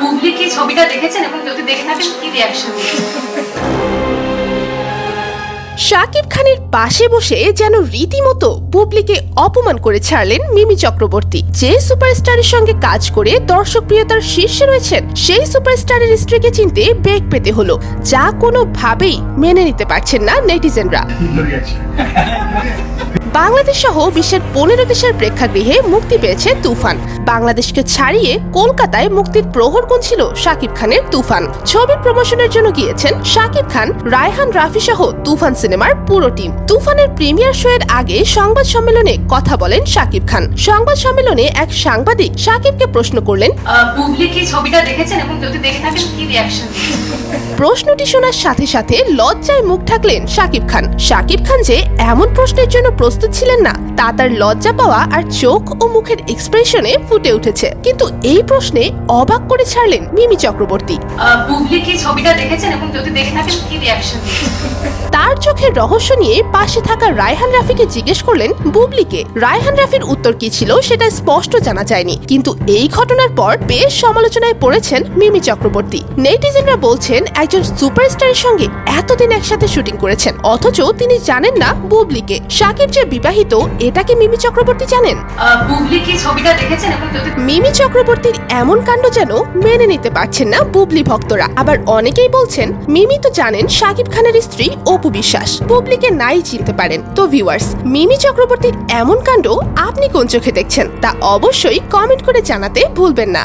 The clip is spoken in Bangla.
বুবলি কি ছবিটা দেখেছেন এবং যদি দেখে থাকেন, কি রিয়াকশন শাকিব খানের পাশে বসে যেন রীতিমতো বুবলিকে অপমান করে ছাড়লেন মিমি চক্রবর্তী। যে সুপারস্টারের সঙ্গে কাজ করে দর্শক প্রিয়তার শীর্ষে রয়েছেন, সেই সুপারস্টারের স্ত্রীকে চিনতে বেগ পেতে হলো। যা কোনোভাবেই মেনে নিতে পারছেন না নেটিজেনরা। বাংলাদেশ সহ বিশ্বের পনেরো দেশের প্রেক্ষাগৃহে মুক্তি পেয়েছে তুফান। বাংলাদেশকে ছাড়িয়ে কলকাতায় মুক্তির প্রহর গুনছিল শাকিব খানের তুফান। ছবির প্রমোশনের জন্য গিয়েছেন শাকিব খান রায়হান রাফি সহ তুফান সিনেমার পুরো টিম। তুফানের প্রিমিয়ার শো এর আগে সংবাদ সম্মেলনে কথা বলেন শাকিব খান। সংবাদ সম্মেলনে এক সাংবাদিক শাকিবকে প্রশ্ন করলেন কি ছবিটা দেখেছেন এবং যদি দেখে থাকেন কি রিয়াকশন প্রশ্নটি শোনার সাথে সাথে লজ্জায় মুখ ঢাকলেন শাকিব খান। শাকিব খান যে এমন প্রশ্নের জন্য প্রস্তুত ছিলেন না তা তার লজ্জা পাওয়া আর চোখ ও মুখের এক্সপ্রেশনে ফুটে উঠেছে। কিন্তু এই প্রশ্নে অবাক করে ছাড়লেন মিমি চক্রবর্তী। বুবলি কি ছবিটা দেখেছেন? এবং যদি দেখে থাকেন, কি রিয়াকশন চোখের রহস্য নিয়ে পাশে থাকা রায়হান রাফিকে জিজ্ঞেস করলেন বুবলিকে রায়হান রাফির উত্তর কি ছিল সেটা স্পষ্ট জানা যায়নি। কিন্তু এই ঘটনার পর বেশ সমালোচনায় পড়েছেন মিমি চক্রবর্তী। নেটিজেনরা বলছেন একজন সুপারস্টারের সঙ্গে এতদিন একসাথে শুটিং করেছেন। অথচ তিনি জানেন না বুবলিকে। সাকিব যে বিবাহিত এটা কি মিমি চক্রবর্তী জানেন? বুবলি কি ছবিটা দেখেছেন মিমি চক্রবর্তীর এমন কাণ্ড যেন মেনে নিতে পারছেন না বুবলি ভক্তরা। আবার অনেকেই বলছেন মিমি তো জানেন শাকিব খানের স্ত্রী অপু বিশ্বাস পাবলিকে নাই চিনতে পারেন। তো ভিউয়ার্স মিমি চক্রবর্তীর এমন কাণ্ড আপনি কোন চোখে দেখছেন? তা অবশ্যই কমেন্ট করে জানাতে ভুলবেন না।